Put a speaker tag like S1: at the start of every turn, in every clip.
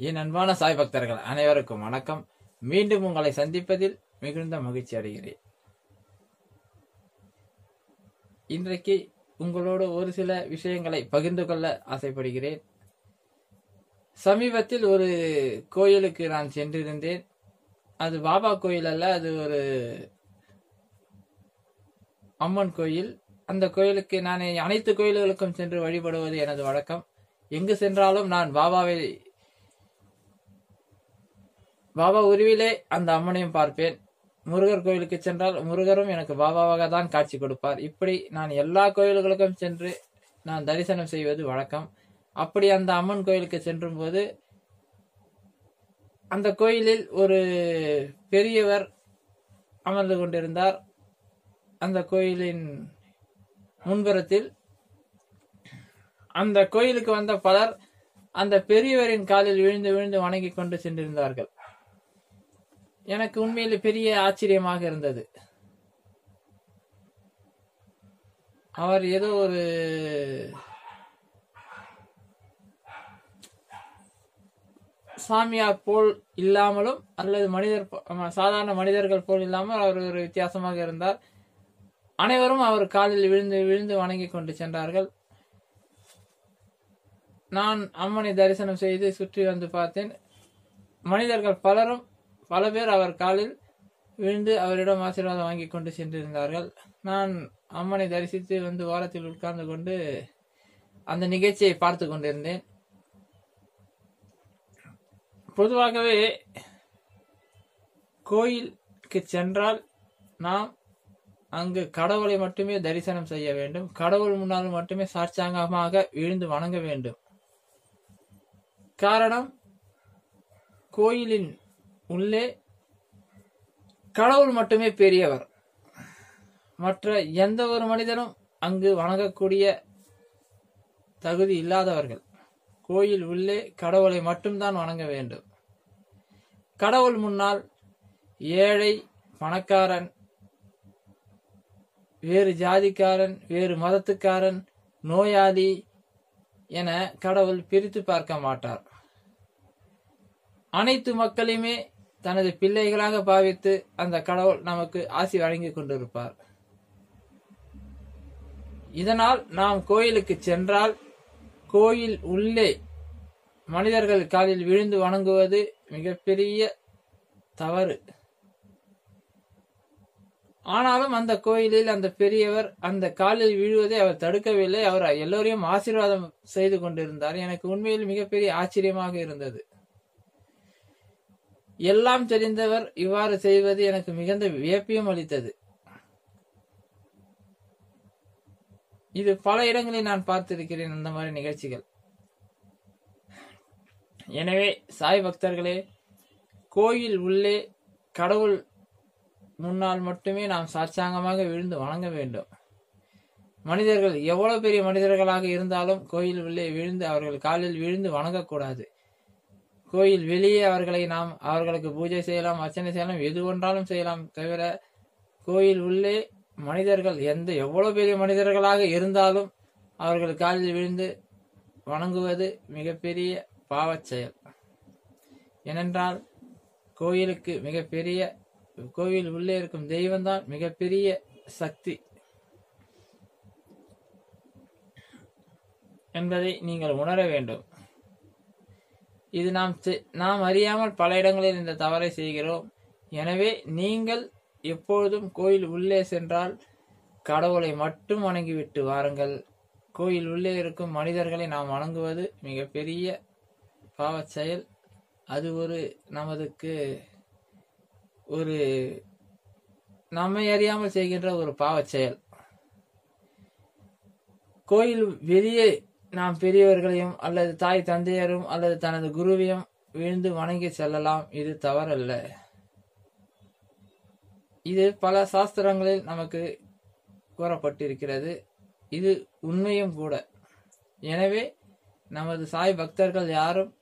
S1: என் அன்பான சாய் பக்தர்கள் அனைவருக்கும் வணக்கம். மீண்டும் உங்களை சந்திப்பதில் மிகுந்த மகிழ்ச்சி அடைகிறேன். இன்றைக்கு உங்களோடு ஒரு சில விஷயங்களை பகிர்ந்து கொள்ள ஆசைப்படுகிறேன். சமீபத்தில் ஒரு கோயிலுக்கு நான் சென்றிருந்தேன். அது பாபா கோயில் அல்ல அது ஒரு அம்மன் கோயில். அந்த கோயிலுக்கு நான் அனைத்து கோயில்களுக்கும் சென்று வழிபடுவது எனது வழக்கம். எங்கு சென்றாலும் நான் பாபாவை பாபா உருவிலே அந்த அம்மனையும் பார்ப்பேன். முருகர் கோயிலுக்கு சென்றால் முருகரும் எனக்கு பாபாவாக தான் காட்சி கொடுப்பார். இப்படி நான் எல்லா கோயில்களுக்கும் சென்று நான் தரிசனம் செய்வது வழக்கம். அப்படி அந்த அம்மன் கோயிலுக்கு சென்றும் போது அந்த கோயிலில் ஒரு பெரியவர் அமர்ந்து கொண்டிருந்தார். அந்த கோயிலின் முன்புறத்தில் அந்த கோயிலுக்கு வந்த பலர் அந்த பெரியவரின் காலில் விழுந்து விழுந்து வணங்கி கொண்டு சென்றிருந்தார்கள். எனக்கு உண்மையில் பெரிய ஆச்சரியமாக இருந்தது. அவர் ஏதோ ஒரு சாமியார் போல் இல்லாமலும் அல்லது மனிதர் சாதாரண மனிதர்கள் போல் இல்லாமல் அவர் ஒரு வித்தியாசமாக இருந்தார். அனைவரும் அவர் காலில் விழுந்து விழுந்து வணங்கி கொண்டு சென்றார்கள். நான் அம்மனை தரிசனம் செய்து சுற்றி வந்து பார்த்தேன். மனிதர்கள் பலரும் பல பேர் அவர் காலில் விழுந்து அவரிடம் ஆசீர்வாதம் வாங்கி கொண்டு சென்றிருந்தார்கள். நான் அம்மனை தரிசித்து வந்து ஓரத்தில் உட்கார்ந்து கொண்டு அந்த நிகழ்ச்சியை பார்த்து கொண்டிருந்தேன். பொதுவாகவே கோயிலுக்கு சென்றால் நாம் அங்கு கடவுளை மட்டுமே தரிசனம் செய்ய வேண்டும். கடவுள் முன்னால் மட்டுமே சாட்சாங்கமாக விழுந்து வணங்க வேண்டும். காரணம் கோயிலின் உள்ளே கடவுள் மட்டுமே பெரியவர். மற்ற எந்த ஒரு மனிதனும் அங்கு வணங்கக்கூடிய தகுதி இல்லாதவர்கள். கோயில் உள்ளே கடவுளை மட்டும்தான் வணங்க வேண்டும். கடவுள் முன்னால் ஏழை பணக்காரன் வேறு ஜாதிக்காரன் வேறு மதத்துக்காரன் நோயாளி என கடவுள் பிரித்து பார்க்க மாட்டார். அனைத்து மக்களையுமே தனது பிள்ளைகளாக பாவித்து அந்த கடவுள் நமக்கு ஆசி வழங்கி கொண்டிருப்பார். இதனால் நாம் கோயிலுக்கு சென்றால் கோயில் உள்ளே மனிதர்கள் காலில் விழுந்து வணங்குவது மிகப்பெரிய தவறு. ஆனாலும் அந்த கோயிலில் அந்த பெரியவர் அந்த காலில் விழுவதை அவர் தடுக்கவில்லை. அவர் எல்லோரையும் ஆசீர்வாதம் செய்து கொண்டிருந்தார். எனக்கு உண்மையில் மிகப்பெரிய ஆச்சரியமாக இருந்தது. எல்லாம் தெரிந்தவர் இவ்வாறு செய்வது எனக்கு மிகுந்த வியப்பியும் அளித்தது. இது பல இடங்களில் நான் பார்த்திருக்கிறேன் அந்த மாதிரி நிகழ்ச்சிகள். எனவே சாய் பக்தர்களே கோயில் உள்ளே கடவுள் முன்னால் மட்டுமே நாம் சாட்சாங்கமாக விழுந்து வணங்க வேண்டும். மனிதர்கள் எவ்வளவு பெரிய மனிதர்களாக இருந்தாலும் கோயில் உள்ளே விழுந்து அவர்கள் காலில் விழுந்து வணங்கக்கூடாது. கோயில் வெளியே அவர்களை நாம் அவர்களுக்கு பூஜை செய்யலாம் அர்ச்சனை செய்யலாம் எது ஒன்றாலும் செய்யலாம். தவிர கோயில் உள்ளே மனிதர்கள் எந்த எவ்வளவு பெரிய மனிதர்களாக இருந்தாலும் அவர்கள் காலில் விழுந்து வணங்குவது மிகப்பெரிய பாவச் செயல். ஏனென்றால் கோயிலுக்கு மிகப்பெரிய கோவில் உள்ளே இருக்கும் தெய்வம்தான் மிகப்பெரிய சக்தி. என்பதை நீங்கள் உணர வேண்டும். இது நாம் செ- நாம் அறியாமல் பல இடங்களில் இந்த தவறை செய்கிறோம். எனவே நீங்கள் எப்பொழுதும் கோயில் உள்ளே சென்றால் கடவுளை மட்டும் வணங்கிவிட்டு வாருங்கள். கோயில் உள்ளே இருக்கும் மனிதர்களை நாம் வணங்குவது மிகப்பெரிய பாவச் செயல் அது ஒரு நமதுக்கு ஒரு நம்மை அறியாமல் செய்கின்ற ஒரு பாவச் செயல் கோயில் வெளியே நாம் பெரியவர்களையும் அல்லது தாய் தந்தையரும் அல்லது தனது குருவையும் விழுந்து வணங்கி செல்லலாம். இது தவறல்ல. இது பல சாஸ்திரங்களில் நமக்கு கூறப்பட்டிருக்கிறது. இது உண்மையும் கூட. எனவே நமது சாய் பக்தர்கள் யாரும்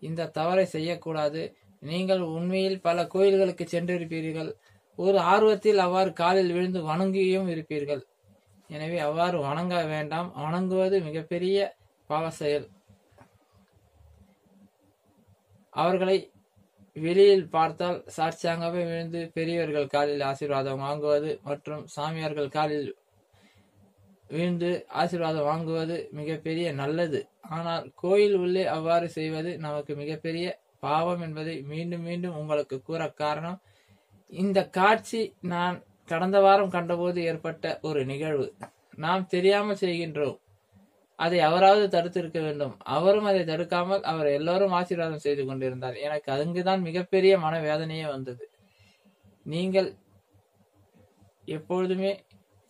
S1: இந்த தவறை செய்யக்கூடாது. நீங்கள் உண்மையில் பல கோயில்களுக்கு சென்றிருப்பீர்கள். ஒரு ஆர்வத்தில் அவ்வாறு காலில் விழுந்து வணங்கியும் இருப்பீர்கள். எனவே அவ்வாறு வணங்க வேண்டாம். வணங்குவது மிகப்பெரிய பாவ செயல். அவர்களை வெளியில் பார்த்தால் சாட்சியாகவே விழுந்து பெரியவர்கள் காலில் ஆசீர்வாதம் வாங்குவது மற்றும் சாமியார்கள் காலில் விழுந்து ஆசீர்வாதம் வாங்குவது மிகப்பெரிய நல்லது. ஆனால் கோயில் உள்ளே அவ்வாறு செய்வது நமக்கு மிகப்பெரிய பாவம் என்பதை மீண்டும் மீண்டும் உங்களுக்கு கூற காரணம். இந்த காட்சி நான் கடந்த வாரம் கண்டபோது ஏற்பட்ட ஒரு நிகழ்வு. நாம் தெரியாமல் செய்கின்றோம். அதை அவராவது தடுத்திருக்க வேண்டும். அவரும் அதை தடுக்காமல் அவர் எல்லோரும் ஆசீர்வாதம் செய்து கொண்டிருந்தார். எனக்கு அங்குதான் மிகப்பெரிய மனவேதனையே வந்தது. நீங்கள் எப்பொழுதுமே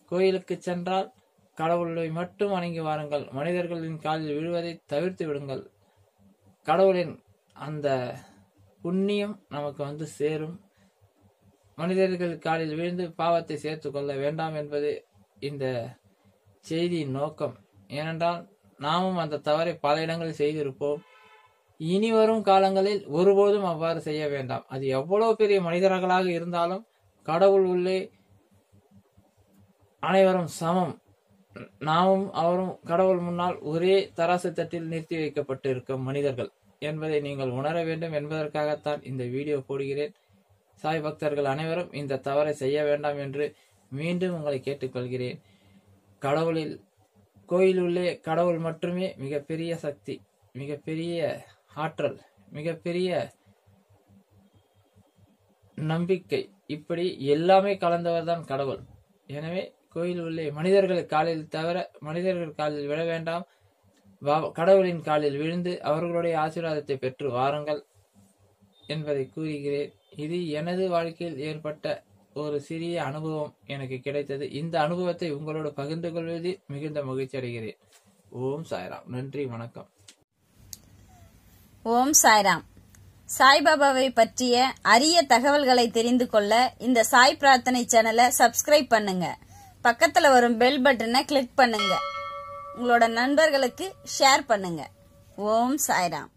S1: கோயிலுக்கு சென்றால் கடவுளை மட்டும் வணங்கி வாருங்கள். மனிதர்களின் காலில் விழுவதை தவிர்த்து விடுங்கள். கடவுளின் அந்த புண்ணியம் நமக்கு வந்து சேரும். மனிதர்கள் காலில் விழுந்து பாவத்தை சேர்த்து கொள்ள வேண்டாம் என்பது இந்த செய்தியின் நோக்கம். ஏனென்றால் நாமும் அந்த தவறை பல இடங்களில் செய்திருப்போம். இனி வரும் காலங்களில் ஒருபோதும் அவ்வாறு செய்ய வேண்டாம். அது எவ்வளவு பெரிய மனிதர்களாக இருந்தாலும் கடவுள் உள்ளே அனைவரும் சமம். நாமும் அவரும் கடவுள் முன்னால் ஒரே தராசு தட்டில் நிறுத்தி வைக்கப்பட்டு இருக்கும் மனிதர்கள் என்பதை நீங்கள் உணர வேண்டும் என்பதற்காகத்தான் இந்த வீடியோ போடுகிறேன். சாய் பக்தர்கள் அனைவரும் இந்த தவறை செய்ய வேண்டாம் என்று மீண்டும் உங்களை கேட்டுக்கொள்கிறேன். கடவுளில் கோயிலுள்ளே கடவுள் மட்டுமே மிகப்பெரிய சக்தி மிகப்பெரிய ஆற்றல் மிகப்பெரிய நம்பிக்கை. இப்படி எல்லாமே கலந்தவர் தான் கடவுள். எனவே கோயில் உள்ளே மனிதர்கள் காலில் தவிர மனிதர்கள் காலில் விழ வேண்டாம். வா- கடவுளின் காலில் விழுந்து அவர்களுடைய ஆசீர்வாதத்தை பெற்று வாருங்கள் என்பதை கூறுகிறேன். இது எனது வாழ்க்கையில் ஏற்பட்ட ஒரு சிறிய அனுபவம் எனக்கு கிடைத்தது. இந்த அனுபவத்தை உங்களோடு பகிர்ந்து கொள்வதில் மிகுந்த மகிழ்ச்சி அடைகிறேன். ஓம் சாய்ராம். நன்றி வணக்கம்.
S2: ஓம் சாய்ராம். சாய்பாபாவை பற்றிய அரிய தகவல்களை தெரிந்து கொள்ள இந்த சாய் பிரார்த்தனை சேனலை சப்ஸ்கிரைப் பண்ணுங்க. பக்கத்துல வரும் பெல் பட்டனை கிளிக் பண்ணுங்க. உங்களோட நண்பர்களுக்கு ஷேர் பண்ணுங்க. ஓம் சாய்ராம்.